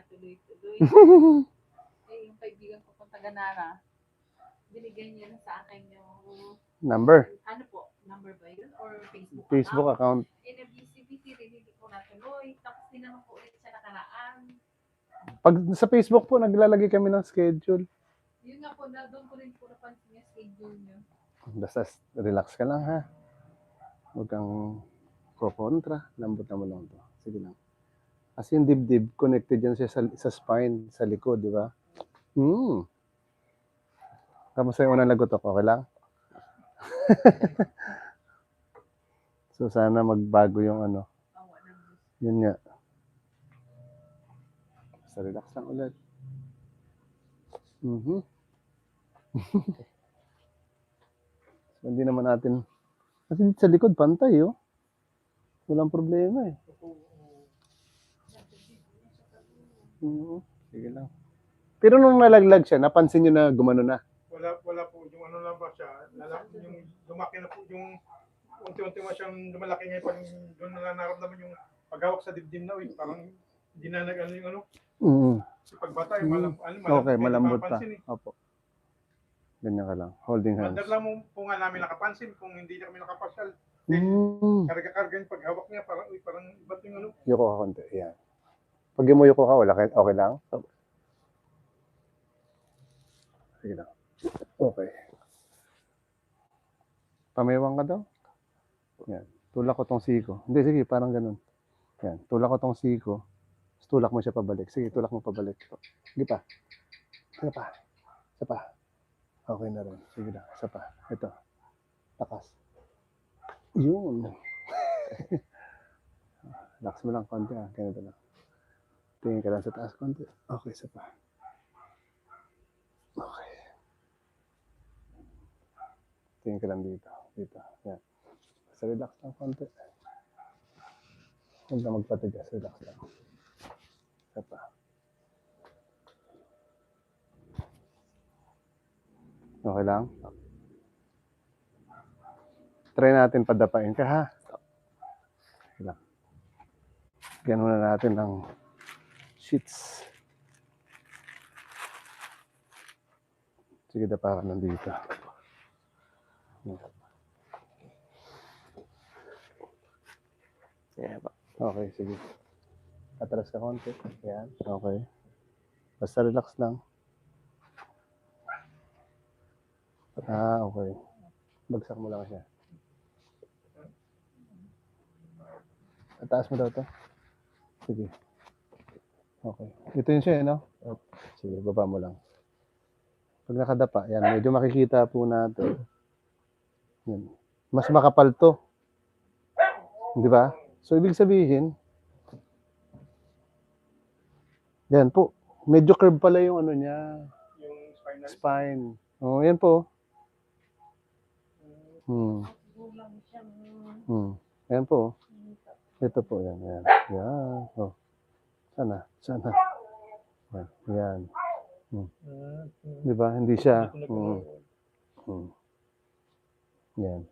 na tuloy-tuloy. Eh, yung kaibigan ko pong taga-Nara, binigyan niya na sa akin yung, Number. ano po, number ba yun? Or Facebook, Facebook account. Eh, na-busy-busy rin, hindi ko natuloy. Tapos tinanong ko ulit siya nakaraan. Pag sa Facebook po, naglalagay kami ng schedule. Yun nga po, na, doon ko rin po napansin yung schedule niyo. Basta relax ka lang ha. Huwag kang kokontra. Lambot na mo lang to. Sige lang. Kasi yung dibdib, connected yan siya sa, sa spine, sa likod, di ba? Hmm. Kamusta yung unang lagot ako? Okay lang? so sana magbago yung ano. Yun nga. Basta relax lang ulit. Mhm. so, hindi naman natin kasi sa likod pantay oh. Walang problema eh. Mhm. Sige lang. Pero nung nalaglag siya, napansin niyo na gumano na. Wala, wala po. Yung ano lang ba siya, lala, yung lumaki na po, yung unti-unti mo siyang lumalaki ngayon, parang doon na naramdaman yung paghawak sa dibdib na, uy, parang hindi na nag, ano yung ano, si pagbata, yung malam, ano, Okay, medyo malambot pa. eh. Opo. Ganyan ka lang. Holding hands. Mandar lang mo po nga namin nakapansin kung hindi na kami nakapasyal. Mm. Karga-karga yung paghawak niya, parang, uy, parang iba't yung ano. Yuko ka konti. Yan. Pag yumuyuko ka, wala, ka- okay lang? Sige lang. Okay. Pamewang ka daw? Yan. Tulak ko tong siko. Hindi, sige, parang ganun. Yan. Tulak ko tong siko. Tapos Tulak mo siya pabalik. Sige, tulak mo pabalik. Sige pa. Sige pa. Isa pa. Okay na rin. Sige na. Isa pa. Ito. Takas. Yun. Relax mo lang konti ah. Ganito lang. Tingin ka lang sa taas konti. Okay, isa pa. Okay. Tingin ka lang dito. Dito. Yan. Basta relax lang konti. Huwag na magpatigas. Relax lang. Isa pa. Okay lang? Try natin padapain ka ha. Okay lang. Bigyan muna natin ng sheets. Sige, dapa ka nandito. Yeah, ba? Okay, sige. Atras ka konti. Yan. Okay. Basta relax lang. Ah, okay. Bagsak mo lang siya. Ataas mo daw to. Sige. Okay. Ito yun siya, eh, no? Op. Sige, baba mo lang. Pag nakadapa, yan, medyo makikita po natin. Yan. Mas makapal to. Di ba? So, ibig sabihin, yan po. Medyo curve pala yung ano niya, Yung spinal. spine. Oh, yan po. Hmm. Hmm. Ayan po. Ito po, yan, yan. Yan. Oh. Sana, sana. Yan. yan. Mm, Di ba? Hindi siya. Hmm. Hmm. Yan.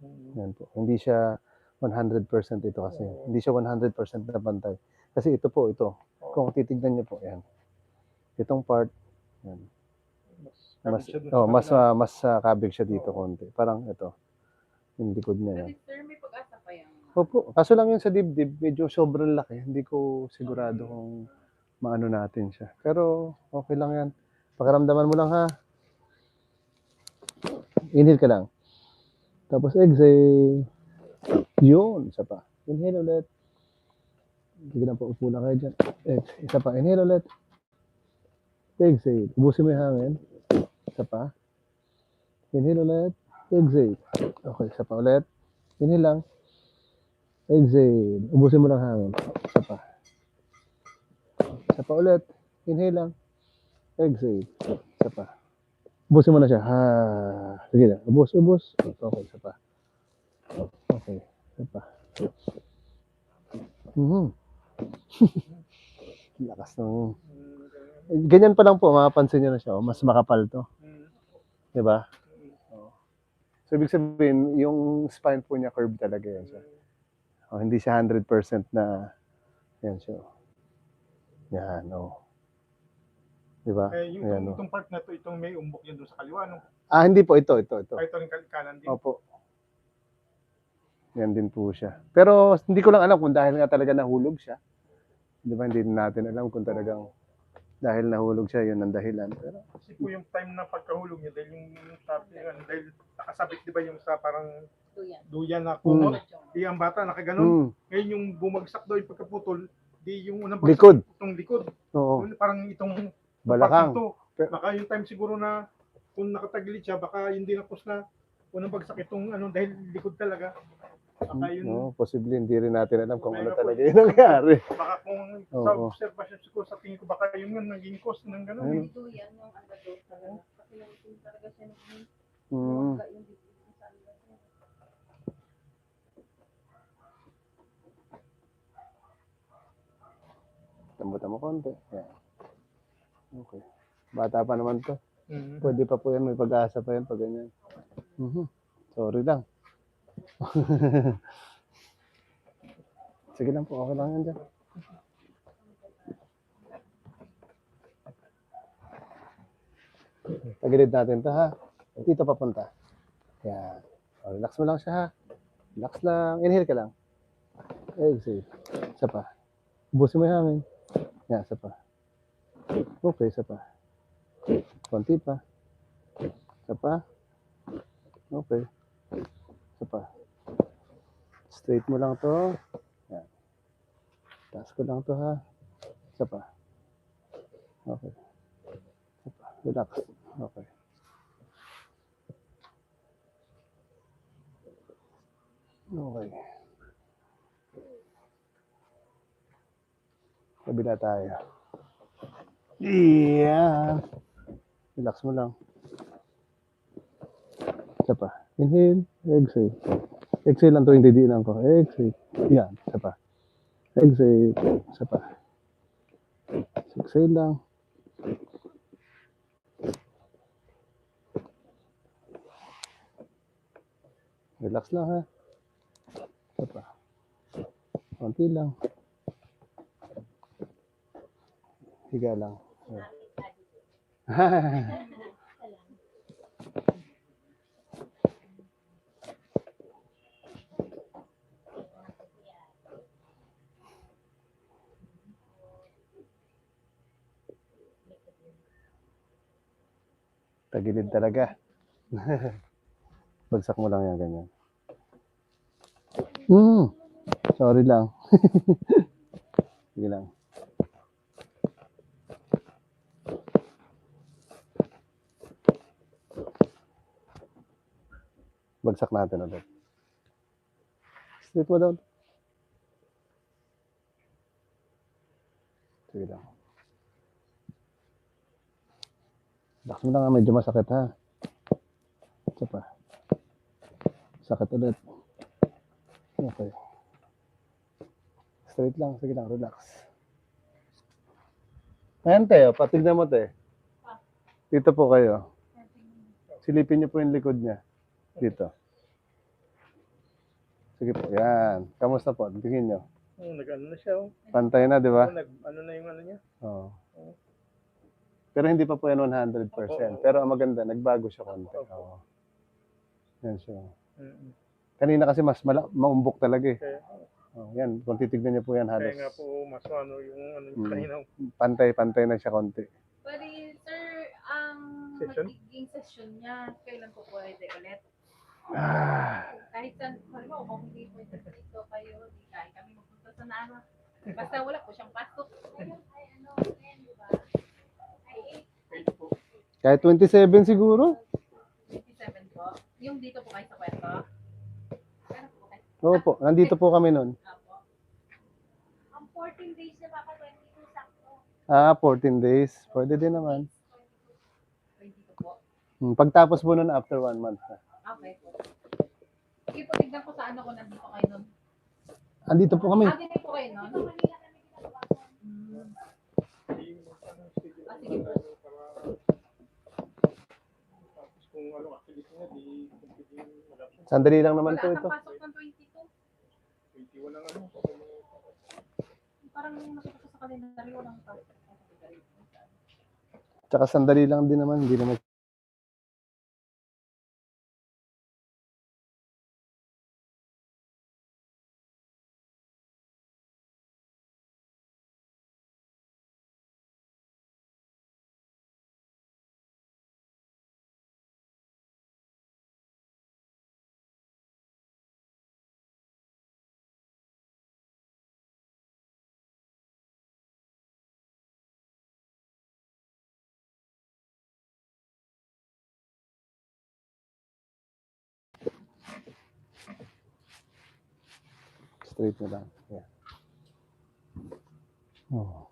Mm. Yan po. Hindi siya 100% ito kasi. Hindi siya 100% na pantay. Kasi ito po, ito. Kung titignan niyo po, yan. Itong part, yan. Mas, Kabig siya dun oh, mas, ah, mas ah, kabig siya dito konti. Parang ito. Yung likod niya yan. Sir, may. Opo, kaso lang yun sa dibdib, medyo sobrang laki. Hindi ko sigurado kung maano natin siya. Pero okay lang yan. Pakiramdaman mo lang ha. Inhale ka lang. Tapos exhale. Yun, isa pa. Inhale ulit. Sige na po, upo na kayo dyan. Ex- Isa pa, inhale ulit. Exhale. Ubusin mo yung hangin. Isa pa. Inhale ulit. Exhale. Okay, isa pa ulit. Inhale lang. Exhale. Ubusin mo lang hangin. Isa pa. Isa pa ulit. Inhale lang. Exhale. Isa pa. Ubusin mo na siya. Ha. Sige na. Ubus, ubus. Okay, isa pa. Okay. Isa pa. Mhm. Lakas ng... Ganyan pa lang po, makapansin nyo na siya. oh. Mas makapal to. Di ba? Oo. So, ibig sabihin, yung spine po niya curve talaga yan siya. Oh, hindi siya 100% na yan siya. Yan, oh. Di ba? Eh, yung Ayan, itong, oh. itong part na to, itong may umbok yan doon sa kaliwa, no? Ah, hindi po. Ito, ito, ito. Kahit ito rin kanan din. Opo. Yan din po siya. Pero hindi ko lang alam kung dahil nga talaga nahulog siya. Di ba, hindi natin alam kung talagang dahil nahulog siya, yun ang dahilan. Pero, Kasi po yung time na pagkahulog niya, dahil yung yung sabi, ano, dahil nakasabit, di ba yung sa parang Duyan. duyan na Mm. kumot, di ang bata nakaganon. hmm, Ngayon yung bumagsak daw yung pagkaputol, di yung unang Likod. itong likod. oo, Parang itong balakang. Ito, Pero- baka yung time siguro na kung nakatagilid siya, baka yun din tapos na unang bagsak itong ano dahil likod talaga. Baka yun, No, posible hindi rin natin alam kung ano talaga yung nangyari. baka kung sa Oo. observation siguro sa tingin ko, baka yun nga naging cause ng gano'n. Ayun. eh. Duyan yung ano talaga. Kasi yung yung talaga siya nung Hmm. yung yung dibdib sa ano. Tambutan mo konti. Yan. Okay. Bata pa naman to. Mhm. Pwede pa po yan. May pag-asa pa yan pag ganyan. Mhm. Sorry lang. Sige lang po. Okay lang yan dyan. Tagilid natin to ha. Dito papunta. Yan. O, relax mo lang siya ha. Relax lang. Inhale ka lang. Exhale. Isa pa. Ubusin mo yung hangin. Yan, isa pa. Okay, isa pa. Konti pa. Isa pa. Okay. Isa pa. Straight mo lang to. Yan. Taas ko lang to ha. Isa pa. Okay. Isa pa. Relax. Okay. Okay. Kabila tayo. Yeah. Relax mo lang. Isa pa. Inhale. Exhale. Exhale lang to yung didiinan ko. Exhale. Yan. Isa pa. Exhale. Isa pa. Exhale lang. Relax lang ha. Isa pa. Konti lang. Higa lang. Tagilid talaga. Bagsak mo lang yan, ganyan. Hmm. Sorry lang. Sige lang. Bagsak natin ulit. Straight mo down. Sige lang. Relax mo lang ha, medyo masakit ha. Isa pa. Sakit ulit. Okay. Straight lang, sige lang, relax. Ayan tayo, patignan mo te. Dito po kayo. Silipin niyo po yung likod niya. Dito. Sige po, yan. Kamusta po? Tingin niyo. Oh, nag-ano na siya. Oh. Pantay na, di ba? Oh, nag, ano na yung ano niya? Oo. Pero hindi pa po yan 100%. Pero ang maganda, nagbago siya konti. Oo. Yan siya. Mm-mm. Kanina kasi mas mala- maumbok talaga eh. Kaya, Oh, yan, kung titignan niyo po yan kaya halos nga po, mas ano yung ano yung Mm. kanina. pantay-pantay na siya konti. Pwede, sir, ang Session? magiging session niya, kailan po pwede ulit? Ah, Kahit saan, halimbawa kung hindi po dito kayo, di kahit kami magpunta sa nano. Basta wala po siyang pasok. Kahit 27 siguro? 87 po. Yung dito po kayo sa kwento. Oo po, nandito po kami noon. Ang 14 days na baka 22 sakto. Ah, 14 days. Pwede din naman. Hmm, Pagtapos po nun, after one month na. Okay po. Sige po, tignan ko sa ano nandito kayo nun. Andito po kami. Ah, dito po kayo nun? Hmm. Ah, sige po. Tapos kung ano, activity na, di wala. Sandali lang naman Wala po kang ito. pasok ng 22. 21 ang ano. Parang nakita ko sa kalendaryo walang pasok. Tsaka sandali lang din naman, hindi naman straight na lang. Yeah. Oh.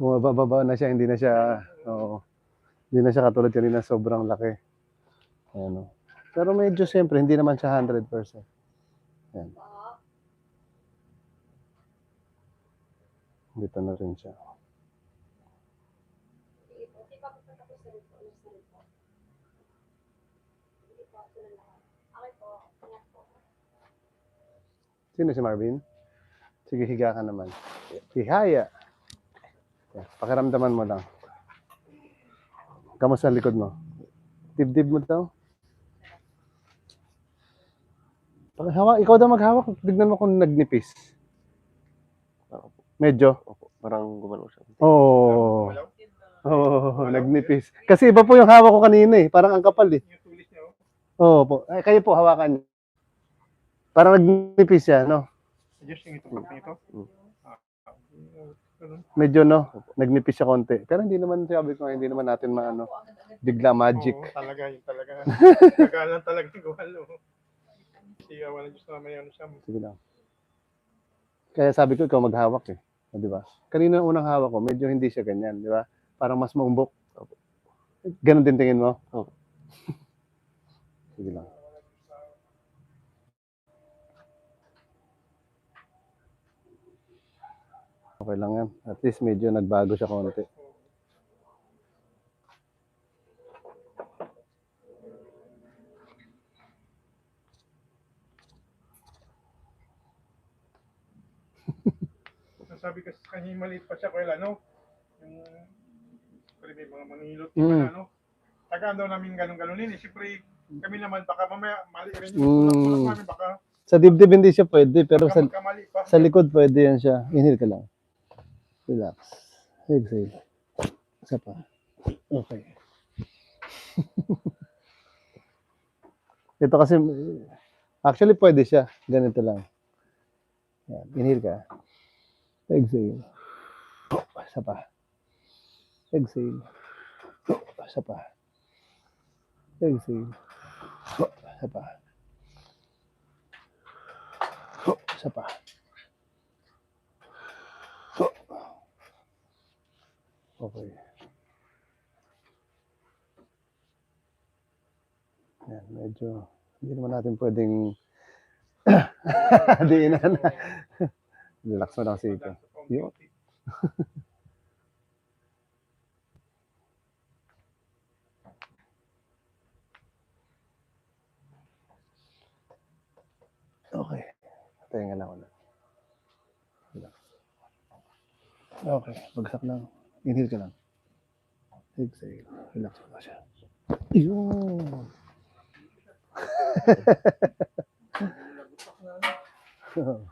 Bumababa na siya, hindi na siya, oo. Hindi na siya katulad kanina, sobrang laki. Ayan, oh. Pero medyo siyempre, hindi naman siya 100%. Ayan. Dito na rin siya. Sige po. Hindi pa po tapos na rin po. Alas na rin po. Sige po. Ito na lahat. Okay po. Ingat po. Sino si Marvin? Sige, higa ka naman. Hihaya. Yeah, pakiramdaman mo lang. Kamusta ang likod mo? Dibdib mo daw? Pakihawak, ikaw daw maghawak. Tignan mo kung nagnipis. Medyo. Opo, parang gumalaw siya. Oo. Wala. Oo, nagnipis. Kasi iba po yung hawak ko kanina eh. Parang ang kapal eh. Oh. Oo po. Ay, kayo po, hawakan niyo. Parang nagnipis siya, no? Adjust yung ito. Ito. Mm. Ah, ah. Medyo, no? Nagnipis siya konti. Pero hindi naman, sabi ko, hindi naman natin maano. Bigla magic. Oo, talaga, yun talaga. Kagalan talaga yung gawalo. Siya, wala Diyos na may ano siya. Sige lang. Kaya sabi ko, ikaw maghawak eh. O, di ba? Kanina ang unang hawak ko, medyo hindi siya ganyan, di ba? Parang mas maumbok. Ganon din tingin mo? Opo. Sige lang. Okay lang yan. At least medyo nagbago siya konti. Sabi ko sa kanya, maliit pa siya, kuya, ano? Yung, may mga manghilot, Mm. ano? Tagaan daw namin ganun-ganunin. Eh, siyempre, kami naman, baka mamaya, mali rin yung Mm. namin, baka, Sa dibdib hindi siya pwede, pero sa, sa likod pwede yan siya. Inhale ka lang. Relax. Exhale. Isa pa. Okay. Ito kasi, actually pwede siya. Ganito lang. Yan. Inhale ka. Exhale. Isa pa. Exhale. Isa pa. Exhale. Isa pa. Isa pa. Okay. Yan, medyo, hindi naman natin pwedeng diinan. Relax mo lang si Ito. Yun. Okay. Pahinga lang ulit. Relax. Okay. Bagsak lang. Inhale ka lang. Exhale. Relax mo lang siya. Yun.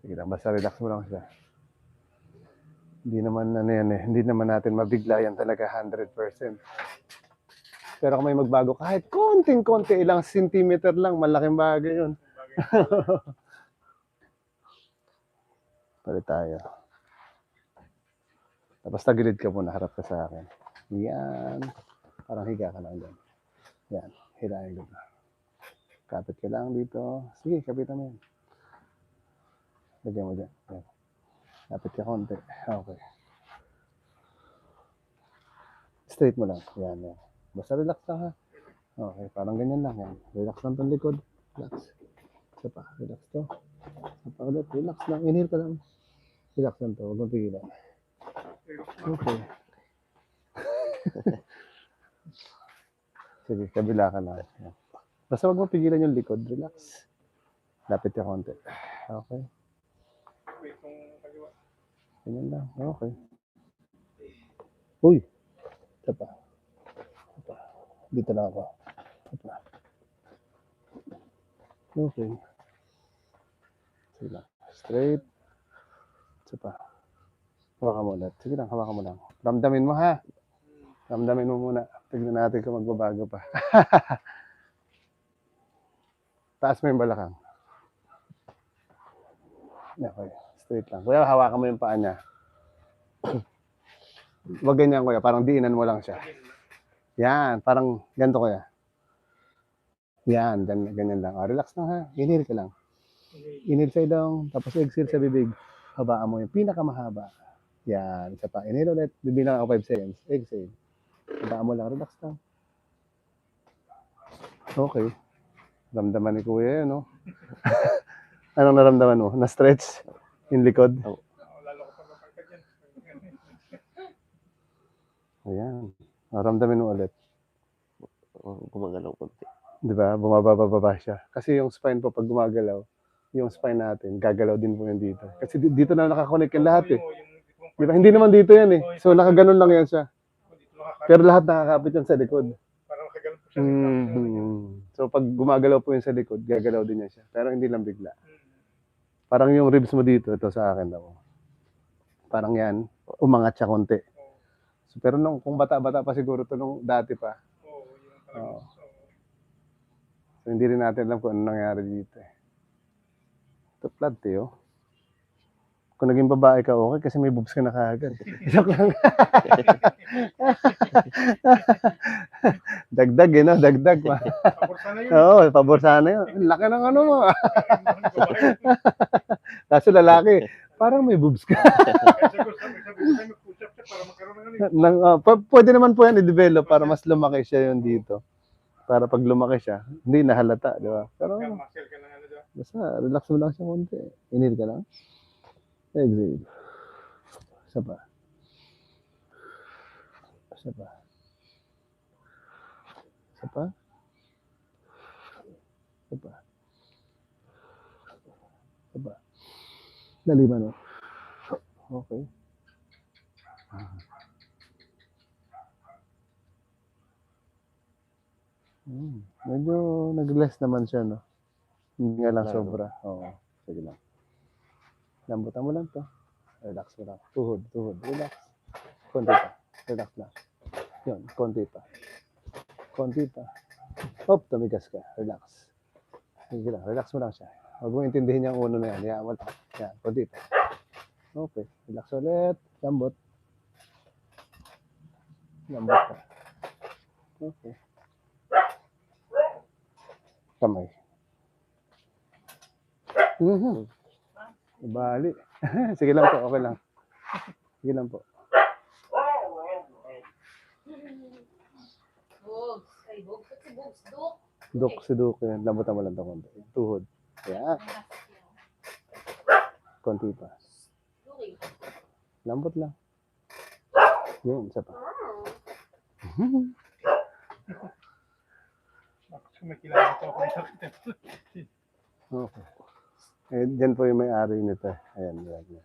Sige lang, basta relax mo lang siya. Hindi naman ano yan eh, hindi naman natin mabigla yan talaga 100%. Pero kung may magbago, kahit konting-konti, ilang centimeter lang, malaking bagay yun. Palit tayo. Tapos tagilid ka muna, harap ka sa akin. Yan. Parang higa ka lang dyan. Yan. Hilahin ko na. Kapit ka lang dito. Sige, kapitan mo yan. Lagyan mo dyan. Yan. Kapit ka konti. Okay. Straight mo lang. Yan, yan. Basta relax lang ha. Okay, parang ganyan lang. Yan. Relax lang tong likod. Relax. Isa pa. Relax to. Isa pa ulit. Relax lang. Inhale ka lang. Relax lang to. Huwag mong pigilan. Okay. Sige, kabila ka. Yan. Basta wag mo pigilan yung likod. Relax. Lapit ka konti. Okay. Ganyan lang. Okay. Uy. Ito pa. Ito pa. Dito lang ako. Ito pa. Okay. Sige lang. Straight. Ito pa. Hawakan mo ulit. Sige lang, hawakan mo lang. Ramdamin mo ha. Ramdamin mo muna. Tignan natin kung magbabago pa. Taas mo yung balakang. Okay. Straight lang. Kuya, hawakan mo yung paa niya. Huwag ganyan, kuya. Parang diinan mo lang siya. Yan. Parang ganito, kuya. Yan. Ganyan, lang. Ah, relax lang, ha? Inhale ka lang. Inhale sa ilong. Tapos exhale sa bibig. Habaan mo yung pinakamahaba. Yan. Isa pa. Inhale ulit. Bibilang ako 5 seconds. Exhale. Habaan mo lang. Relax lang. Okay. Ramdaman ni kuya yun, no? Anong naramdaman mo? Na-stretch? Yung likod? Oh. Ayan. Maramdamin mo ulit. Gumagalaw konti. Di ba? Bumababa siya. Kasi yung spine po, pag gumagalaw, yung spine natin, gagalaw din po yun dito. Kasi di- dito na nakakonect yung lahat eh. Di ba? Hindi naman dito yan eh. So nakaganon lang yan siya. Pero lahat nakakapit yan sa likod. Parang nakaganon po siya. Mhm. So pag gumagalaw po yun sa likod, gagalaw din yan siya. Pero hindi lang bigla. Mm. Parang yung ribs mo dito, ito sa akin daw. Parang yan, umangat siya konti. So, pero nung kung bata-bata pa siguro to nung dati pa, Oo. Oo. So, hindi rin natin alam kung ano nangyari dito eh. Ito flat eh, oh. Kung naging babae ka, okay, kasi may boobs ka na kaagad. Joke lang. Dagdag eh, no? Dagdag pa. Pabor sana yun. Oo, pabor sana yun. Laki ng ano mo. Kaso lalaki, parang may boobs ka. Nang, pa- pwede naman po yan i-develop para mas lumaki siya yun dito. Para pag lumaki siya, hindi nahalata, di ba? Pero muscle ka dyan. Basta, relax mo lang siya konti. Inhale ka lang. Exhale. Isa pa. Isa pa. Isa pa. Isa pa. Isa pa. Laliman mo. Okay. Hmm. Medyo nag-less naman siya, no? Hindi nga lang Lalo. sobra. Oo. Sige lang. Lambutan mo lang to. Relax mo lang. Tuhod, tuhod. Relax. Konti pa. Relax lang. Yun, konti pa. Konti pa. Hop, tumigas ka. Relax. Sige lang. Relax mo lang siya. Huwag mo intindihin yung uno na yan. Yan, wala. Yan, konti pa. Okay. Relax ulit. Lambot. Lambot ka. Okay. Kamay. Mhm. Bali. Sige lang po, okay lang. Sige lang po. Duk. Si Duk yan. Lambutan mo lang ito konti. Tuhod. Yan. Konti pa. Duki. Lambot lang. Yun, isa pa. Bakit may kilala ko ako. Okay. Eh, dyan po yung may-ari nito. Ayan, yan, yan.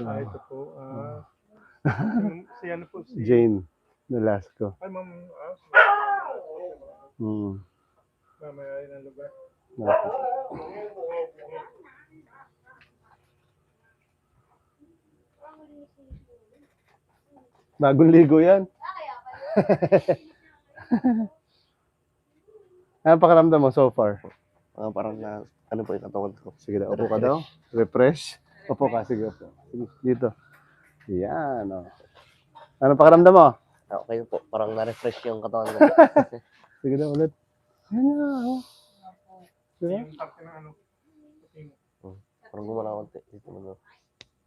Ah, ito po. ah, yung- si ano po? Si, Jane Nolasco. Ay, ma'am. Ah, si, Hmm. mamaya ng lugar. Okay. Bagong ligo yan. Ano pakiramdam mo so far? Ah, parang na, ano po yung katawan ko. Sige daw, upo ka daw. Refresh. Upo ka, sige upo. Sige, dito. Yan, oh. Ano pakiramdam mo? Okay po. Parang na-refresh yung katawan ko. Sige daw ulit. Yan na, oh. Diba? Ano. parang gumana konti. Dito mo.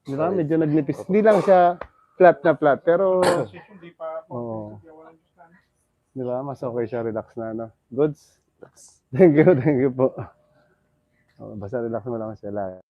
Di ba? Medyo nagnipis. Hindi lang siya flat na flat, pero. Oo. Na. di ba? Mas okay siya, relax na, no? Goods? Thank you, thank you po. Oh, basta relax mo lang siya lang.